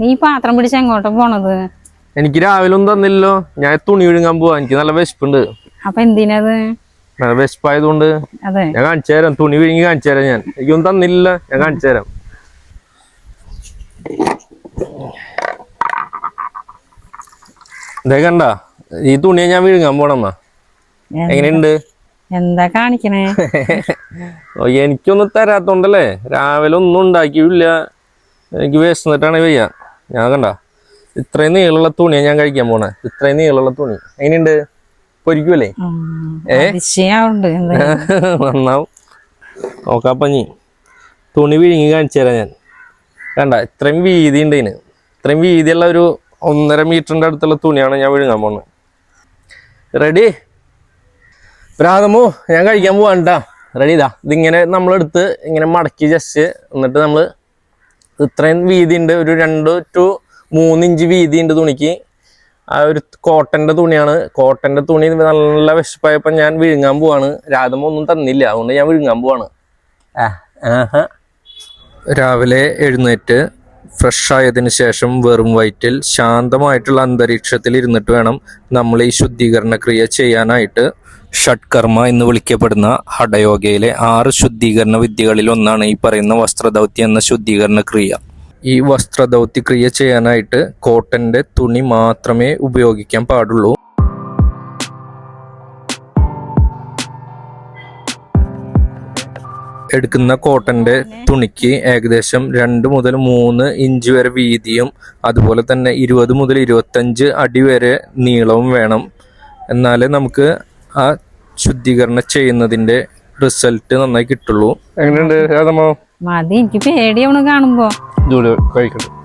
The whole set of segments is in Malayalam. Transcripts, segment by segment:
നീ പാത്രം പിടിച്ച് എങ്ങോട്ടാ പോണത്? എനിക്ക് രാവിലെ ഒന്നും തന്നില്ലല്ലോ. ഞാൻ തുണി വിഴുങ്ങാൻ പോവാ. എനിക്ക് നല്ല വിശപ്പുണ്ട്. അപ്പൊ എന്തിനത്? നല്ല വിശപ്പായതുകൊണ്ട് ഞാൻ കാണിച്ചു തരാം. തുണി വിഴുങ്ങി കാണിച്ചു തരാം ഞാൻ. എനിക്കൊന്നും തന്നില്ല ഞാൻ കാണിച്ചു തരാം. ഇതേ കണ്ട? ഈ തുണിയെ ഞാൻ വിഴുങ്ങാൻ പോണമ്മ എങ്ങനെയുണ്ട്? എന്താ കാണിക്കണേ? എനിക്കൊന്നും തരാത്തോണ്ടല്ലേ. രാവിലെ ഒന്നും ഉണ്ടാക്കിയില്ല. എനിക്ക് വിശന്നിട്ടാണ് വയ്യ. ഞാൻ കണ്ട. ഇത്രയും നീളമുള്ള തുണിയാ ഞാൻ കഴിക്കാൻ പോണേ. ഇത്രയും നീളമുള്ള തുണി. എങ്ങനെയുണ്ട്? പൊരിക്കുമല്ലേ നന്നാവും. നോക്കാപ്പഞ്ഞി തുണി വിഴുങ്ങി കാണിച്ചു തരാം ഞാൻ. കണ്ട ഇത്രയും വീതി ഉണ്ട് ഇതിന്. ഇത്രയും വീതിയുള്ള ഒരു ഒന്നര മീറ്ററിന്റെ അടുത്തുള്ള തുണിയാണ് ഞാൻ വിഴുങ്ങാൻ പോകുന്നത് റെഡി? പ്രാതമോ ഞാൻ കഴിക്കാൻ പോവാണ്ടാ റെഡി ഇതാ. ഇതിങ്ങനെ നമ്മളെടുത്ത് ഇങ്ങനെ മടക്കി ജസ്റ്റ് എന്നിട്ട് നമ്മൾ ഇത്രയും വീതി ഉണ്ട് ഒരു രണ്ട് ടു മൂന്നിഞ്ച് വീതി ഉണ്ട് തുണിക്ക്. ആ ഒരു കോട്ടന്റെ തുണിയാണ്. കോട്ടന്റെ തുണി നല്ല വിശപ്പായപ്പോ ഞാൻ വിഴുങ്ങാൻ പോവാണ്. രാധമ ഒന്നും തന്നില്ല. അതുകൊണ്ട് ഞാൻ വിഴുങ്ങാൻ പോവാണ്. രാവിലെ എഴുന്നേറ്റ് ഫ്രഷ് ആയതിനു ശേഷം വെറും വയറ്റിൽ ശാന്തമായിട്ടുള്ള അന്തരീക്ഷത്തിൽ ഇരുന്നിട്ട് വേണം നമ്മൾ ഈ ശുദ്ധീകരണ ക്രിയ ചെയ്യാനായിട്ട്. ഷഡ്കർമ്മ എന്ന് വിളിക്കപ്പെടുന്ന ഹഠയോഗയിലെ ആറ് ശുദ്ധീകരണ വിദ്യകളിൽ ഒന്നാണ് ഈ പറയുന്ന വസ്ത്രദൗത്യം എന്ന ശുദ്ധീകരണ ക്രിയ. ഈ വസ്ത്രദൗത്യ ക്രിയ ചെയ്യാനായിട്ട് കോട്ടന്റെ തുണി മാത്രമേ ഉപയോഗിക്കാൻ പാടുള്ളൂ. എടുക്കുന്ന കോട്ടന്റെ തുണിക്ക് ഏകദേശം രണ്ട് മുതൽ മൂന്ന് ഇഞ്ച് വരെ വീതിയും അതുപോലെ തന്നെ ഇരുപത് മുതൽ ഇരുപത്തഞ്ച് അടി വരെ നീളവും വേണം. എന്നാലേ നമുക്ക് ആ ശുദ്ധീകരണം ചെയ്യുന്നതിന്റെ റിസൾട്ട് നന്നായി കിട്ടുള്ളൂ. എങ്ങനെയുണ്ട് മതി എനിക്ക് പേടിയാണ് കാണുമ്പോ. കഴിക്കട്ടെ.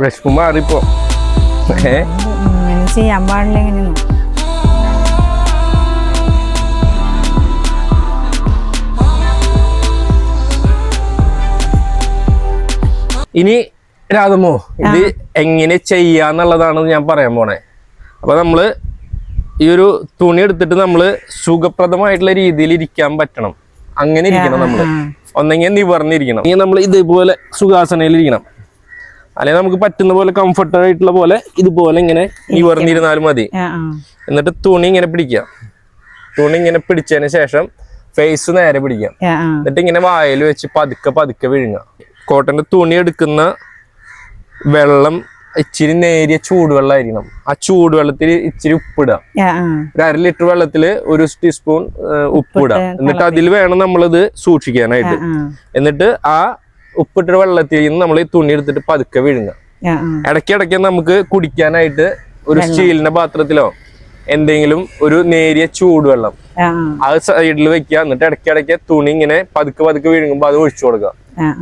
വിശപ്പ് മാറിപ്പോ ഏ? ഇങ്ങനെ ചെയ്യാൻ പാടില്ല എങ്ങനെയൊന്നും ഇനി രാധമോ ഇത് എങ്ങനെ ചെയ്യാന്നുള്ളതാണ് ഞാൻ പറയാൻ പോണേ. അപ്പൊ നമ്മൾ ഈ ഒരു തുണി എടുത്തിട്ട് നമ്മൾ സുഖപ്രദമായിട്ടുള്ള രീതിയിൽ ഇരിക്കാൻ പറ്റണം. അങ്ങനെ ഇരിക്കണം നമ്മൾ. ഒന്നെങ്കിൽ നിവർന്നിരിക്കണം. ഇനി നമ്മൾ ഇതേപോലെ സുഖാസനയിൽ ഇരിക്കണം അല്ലെങ്കിൽ നമുക്ക് പറ്റുന്ന പോലെ കംഫർട്ടബിൾ ആയിട്ടുള്ള പോലെ ഇതുപോലെ ഇങ്ങനെ നിവർന്നിരുന്നാലും മതി. എന്നിട്ട് തുണി ഇങ്ങനെ പിടിക്കാം തുണി ഇങ്ങനെ പിടിച്ചതിന് ശേഷം ഫേസ് നേരെ പിടിക്കാം എന്നിട്ട് ഇങ്ങനെ വായിൽ വെച്ച് പതുക്കെ പതുക്കെ വിഴുങ്ങാം കോട്ടന്റെ തുണി എടുക്കുന്ന വെള്ളം ഇച്ചിരി നേരിയ ചൂടുവെള്ളമായിരിക്കണം. ആ ചൂടുവെള്ളത്തിൽ ഇച്ചിരി ഉപ്പിടാം ഒരു അര ലിറ്റർ വെള്ളത്തിൽ ഒരു ടീസ്പൂൺ ഉപ്പിടാം എന്നിട്ട് അതിൽ വേണം നമ്മളിത് സൂക്ഷിക്കാനായിട്ട്. എന്നിട്ട് ആ ഉപ്പിട്ട വെള്ളത്തിൽ നിന്ന് നമ്മൾ ഈ തുണി എടുത്തിട്ട് പതുക്കെ വിഴുങ്ങുക. ഇടയ്ക്കിടയ്ക്ക് നമുക്ക് കുടിക്കാനായിട്ട് ഒരു സ്റ്റീലിന്റെ പാത്രത്തിലോ എന്തെങ്കിലും ഒരു നേരിയ ചൂടുവെള്ളം അത് സൈഡിൽ വെക്കുക. എന്നിട്ട് ഇടയ്ക്കിടയ്ക്ക് തുണി ഇങ്ങനെ പതുക്കെ പതുക്കെ വിഴുങ്ങുമ്പോൾ അത് ഒഴിച്ചു കൊടുക്കുക.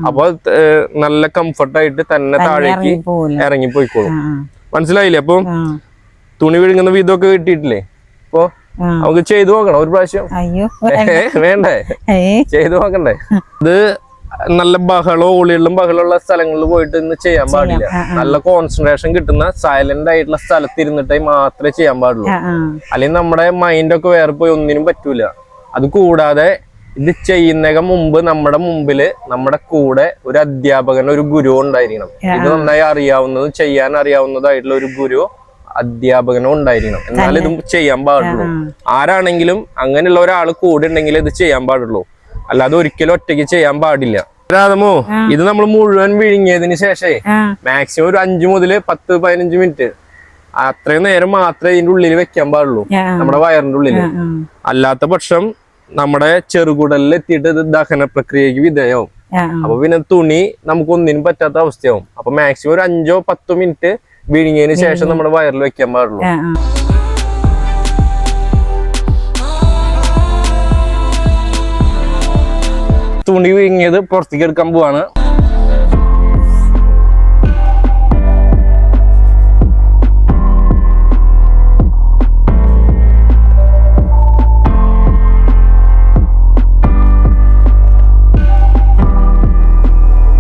അപ്പൊ നല്ല കംഫർട്ടായിട്ട് തന്നെ താഴേക്ക് ഇറങ്ങി പോയിക്കോളും. മനസ്സിലായില്ലേ? അപ്പൊ തുണി വിഴുങ്ങുന്ന വിധമൊക്കെ കിട്ടിയിട്ടില്ലേ? അപ്പൊ നമുക്ക് ചെയ്തു നോക്കണം ഒരു പ്രാവശ്യം. വേണ്ടേ. ചെയ്തു നോക്കണ്ടേ? ഇത് നല്ല ബഹളോ ഒളികളും ബഹളമുള്ള സ്ഥലങ്ങളിൽ പോയിട്ട് ഇന്ന് ചെയ്യാൻ പാടില്ല. നല്ല കോൺസെൻട്രേഷൻ കിട്ടുന്ന സൈലന്റ് ആയിട്ടുള്ള സ്ഥലത്ത് ഇരുന്നിട്ടേ മാത്രമേ ചെയ്യാൻ പാടുള്ളൂ. അല്ലെങ്കിൽ നമ്മുടെ മൈൻഡൊക്കെ വേറെ പോയി ഒന്നിനും പറ്റൂല. അത് കൂടാതെ ഇത് ചെയ്യുന്നതിന് മുമ്പ് നമ്മുടെ മുമ്പിൽ നമ്മുടെ കൂടെ ഒരു അധ്യാപകൻ ഒരു ഗുരു ഉണ്ടായിരിക്കണം. ഇത് നന്നായി അറിയാവുന്നതും ചെയ്യാൻ അറിയാവുന്നതായിട്ടുള്ള ഒരു ഗുരു അധ്യാപകനും ഉണ്ടായിരിക്കണം. എന്നാലേ ഇത് ചെയ്യാൻ പാടുള്ളൂ. ആരാണെങ്കിലും അങ്ങനെയുള്ള ഒരാൾ കൂടെ ഉണ്ടെങ്കിൽ ഇത് ചെയ്യാൻ പാടുള്ളൂ. അല്ലാതെ ഒരിക്കലും ഒറ്റയ്ക്ക് ചെയ്യാൻ പാടില്ല. രാധമോ ഇത് നമ്മൾ മുഴുവൻ വിഴുങ്ങിയതിന് ശേഷേ മാക്സിമം ഒരു അഞ്ചു മുതൽ പത്ത് പതിനഞ്ച് മിനിറ്റ് അത്രയും നേരം മാത്രമേ ഇതിന്റെ ഉള്ളിൽ വെക്കാൻ പാടുള്ളൂ. നമ്മുടെ വയറിന്റെ ഉള്ളിൽ അല്ലാത്ത പക്ഷം നമ്മുടെ ചെറുകുടലിൽ എത്തിയിട്ട് ഇത് ദഹന പ്രക്രിയക്ക് വിധേയവും ആ അപ്പൊ പിന്നെ തുണി നമുക്ക് ഒന്നിനും പറ്റാത്ത അവസ്ഥയാവും. അപ്പൊ മാക്സിമം ഒരു അഞ്ചോ പത്തോ മിനിറ്റ് വിഴുങ്ങിയതിന് ശേഷം നമ്മുടെ വയറിൽ വെക്കാൻ പാടുള്ളൂ. തൂണ്ടി വീങ്ങിയത് പുറത്തേക്ക് എടുക്കാൻ പോവാണ്.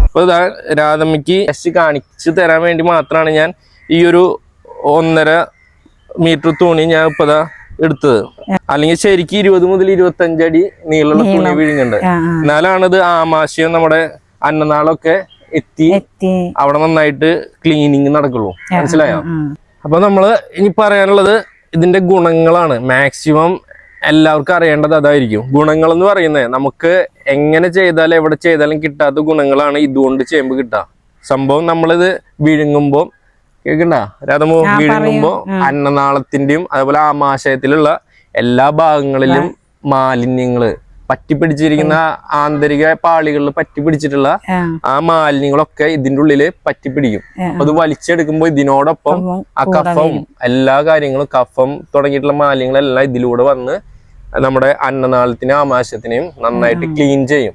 അപ്പോൾ ഇതാ രാധമ്മയ്ക്ക് ടെസ്റ്റ് കാണിച്ച് തരാൻ വേണ്ടി മാത്രമാണ് ഞാൻ ഈ ഒരു ഒന്നര മീറ്റർ തുണി ഞാൻ ഇപ്പോൾ എടുത്തത്. അല്ലെങ്കിൽ ശരിക്ക് ഇരുപത് മുതൽ ഇരുപത്തി അഞ്ചടി നീളുള്ള തുണി വിഴിഞ്ഞുണ്ട് ആ ആ. എന്നാലാണ് ഇത് ആമാശയം നമ്മുടെ അന്നനാളൊക്കെ എത്തി അവിടെ നന്നായിട്ട് ക്ലീനിങ് നടക്കുള്ളൂ. മനസ്സിലായോ? അപ്പൊ നമ്മൾ ഇനി പറയാനുള്ളത് ഇതിന്റെ ഗുണങ്ങളാണ്. മാക്സിമം എല്ലാവർക്കും അറിയേണ്ടത് അതായിരിക്കും. ഗുണങ്ങൾ എന്ന് പറയുന്നത് നമുക്ക് എങ്ങനെ ചെയ്താലും എവിടെ ചെയ്താലും കിട്ടാത്ത ഗുണങ്ങളാണ് ഇതുകൊണ്ട് ചെയ്യുമ്പോൾ കിട്ടുക. സംഭവം നമ്മളിത് വിഴുങ്ങുമ്പോൾ കേൾക്കണ്ട? രാധമോ വിഴുങ്ങുമ്പോ അന്നനാളത്തിന്റെയും അതുപോലെ ആമാശയത്തിലുള്ള എല്ലാ ഭാഗങ്ങളിലും മാലിന്യങ്ങൾ പറ്റിപ്പിടിച്ചിരിക്കുന്ന ആന്തരിക പാളികളിൽ പറ്റിപ്പിടിച്ചിട്ടുള്ള ആ. ആ മാലിന്യങ്ങളൊക്കെ ഇതിന്റെ ഉള്ളിൽ പറ്റിപ്പിടിക്കും. അപ്പൊ അത് വലിച്ചെടുക്കുമ്പോ ഇതിനോടൊപ്പം ആ കഫം എല്ലാ കാര്യങ്ങളും കഫം തുടങ്ങിയിട്ടുള്ള മാലിന്യങ്ങളെല്ലാം ഇതിലൂടെ വന്ന് നമ്മുടെ അന്നനാളത്തിനും ആമാശയത്തിനെയും നന്നായിട്ട് ക്ലീൻ ചെയ്യും.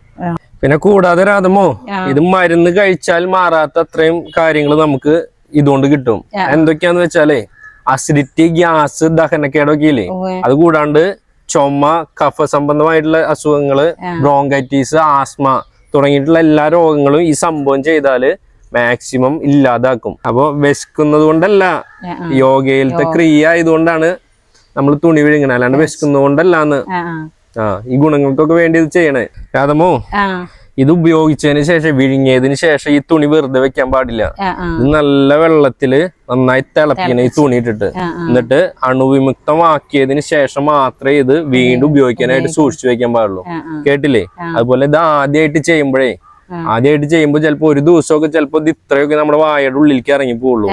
പിന്നെ കൂടാതെ രാധമോ ഇത് മരുന്ന് കഴിച്ചാൽ മാറാത്ത അത്രയും കാര്യങ്ങൾ നമുക്ക് ഇതുകൊണ്ട് കിട്ടും. എന്തൊക്കെയാന്ന് വെച്ചാലേ അസിഡിറ്റി ഗ്യാസ് ദഹനക്കേടൊക്കെ ഇല്ലേ. അത് കൂടാണ്ട് ചുമ കഫ സംബന്ധമായിട്ടുള്ള അസുഖങ്ങൾ ബ്രോങ്കൈറ്റീസ് ആസ്മ തുടങ്ങിയിട്ടുള്ള എല്ലാ രോഗങ്ങളും ഈ സംഭവം ചെയ്താൽ മാക്സിമം ഇല്ലാതാക്കും. അപ്പൊ വിശക്കുന്നത് കൊണ്ടല്ല യോഗയിലത്തെ ക്രിയ ആയതുകൊണ്ടാണ് നമ്മൾ തുണി വിഴുങ്ങണ. അല്ലാണ്ട് വിശക്കുന്നത് കൊണ്ടല്ലാന്ന് ആ ഈ ഗുണങ്ങൾക്കൊക്കെ വേണ്ടി ഇത് ചെയ്യണേ. രാധമോ ഇത് ഉപയോഗിച്ചതിന് ശേഷം വിഴുങ്ങിയതിന് ശേഷം ഈ തുണി വെറുതെ വെക്കാൻ പാടില്ല. ഇത് നല്ല വെള്ളത്തിൽ നന്നായി തിളപ്പിക്കണം ഈ തുണി ഇട്ടിട്ട്. എന്നിട്ട് അണുവിമുക്തമാക്കിയതിന് ശേഷം മാത്രമേ ഇത് വീണ്ടും ഉപയോഗിക്കാനായിട്ട് സൂക്ഷിച്ചു വെക്കാൻ പാടുള്ളൂ. കേട്ടില്ലേ? അതുപോലെ ഇത് ആദ്യമായിട്ട് ചെയ്യുമ്പോഴേ. ആദ്യമായിട്ട് ചെയ്യുമ്പോൾ ചിലപ്പോ ഒരു ദിവസമൊക്കെ ചിലപ്പോ ഇത് ഇത്രയൊക്കെ നമ്മുടെ വായയുടെ ഉള്ളിലേക്ക് ഇറങ്ങി പോവുള്ളൂ.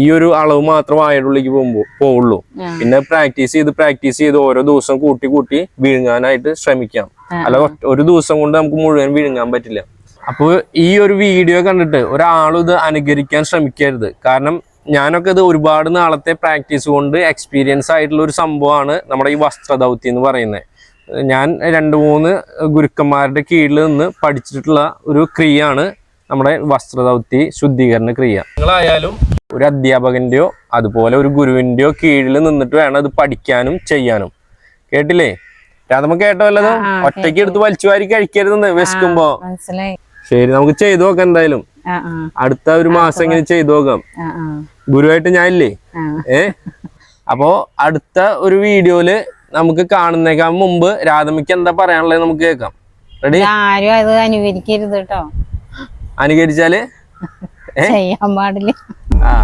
ഈ ഒരു അളവ് മാത്രം വായയുടെ ഉള്ളിലേക്ക് പോകുമ്പോ പോവുള്ളൂ. പിന്നെ പ്രാക്ടീസ് ചെയ്ത് പ്രാക്ടീസ് ചെയ്ത് ഓരോ ദിവസം കൂട്ടി കൂട്ടി വിഴുങ്ങാനായിട്ട് ശ്രമിക്കാം. അല്ല ഒരു ദിവസം കൊണ്ട് നമുക്ക് മുഴുവൻ വിഴുങ്ങാൻ പറ്റില്ല. അപ്പോൾ ഈ ഒരു വീഡിയോ കണ്ടിട്ട് ഒരാളും ഇത് അനുകരിക്കാൻ ശ്രമിക്കരുത്. കാരണം ഞാനൊക്കെ ഇത് ഒരുപാട് നാളത്തെ പ്രാക്ടീസ് കൊണ്ട് എക്സ്പീരിയൻസ് ആയിട്ടുള്ള ഒരു സംഭവമാണ് നമ്മുടെ ഈ വസ്ത്രദൗത്യം എന്ന് പറയുന്നത്. ഞാൻ രണ്ട് മൂന്ന് ഗുരുക്കന്മാരുടെ കീഴിൽ നിന്ന് പഠിച്ചിട്ടുള്ള ഒരു ക്രിയയാണ് നമ്മുടെ വസ്ത്രദൗത്യ ശുദ്ധീകരണ ക്രിയ. നിങ്ങളായാലും ഒരു അധ്യാപകന്റെയോ അതുപോലെ ഒരു ഗുരുവിന്റെയോ കീഴിൽ നിന്നിട്ട് വേണം അത് പഠിക്കാനും ചെയ്യാനും. കേട്ടില്ലേ? രാധമ്മ കേട്ടോ വല്ലതും? ഒറ്റയ്ക്ക് എടുത്ത് വലിച്ചു വാരി കഴിക്കരുതെന്ന് വിശക്കുമ്പോ. ശരി നമുക്ക് ചെയ്തു നോക്കാം എന്തായാലും. അടുത്ത ഒരു മാസം ഇങ്ങനെ ചെയ്തു നോക്കാം. ഗുരുവായിട്ട് ഞാനില്ലേ? ഏ? അപ്പോ അടുത്ത ഒരു വീഡിയോയിൽ നമുക്ക് കാണുന്നേക്കാൻ മുമ്പ് രാധമിക്ക് എന്താ പറയാനുള്ളത് നമുക്ക് കേൾക്കാം. റെഡി ആരും അത് അനുകരിക്കരുത് കേട്ടോ അനുകരിച്ചാൽ? ചെയ്യാൻ പാടില്ല. ആ.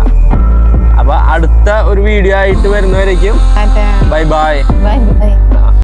അപ്പൊ അടുത്ത ഒരു വീഡിയോ ആയിട്ട് വരുന്നവരേക്കും ബൈ ബൈ ബൈ ബൈ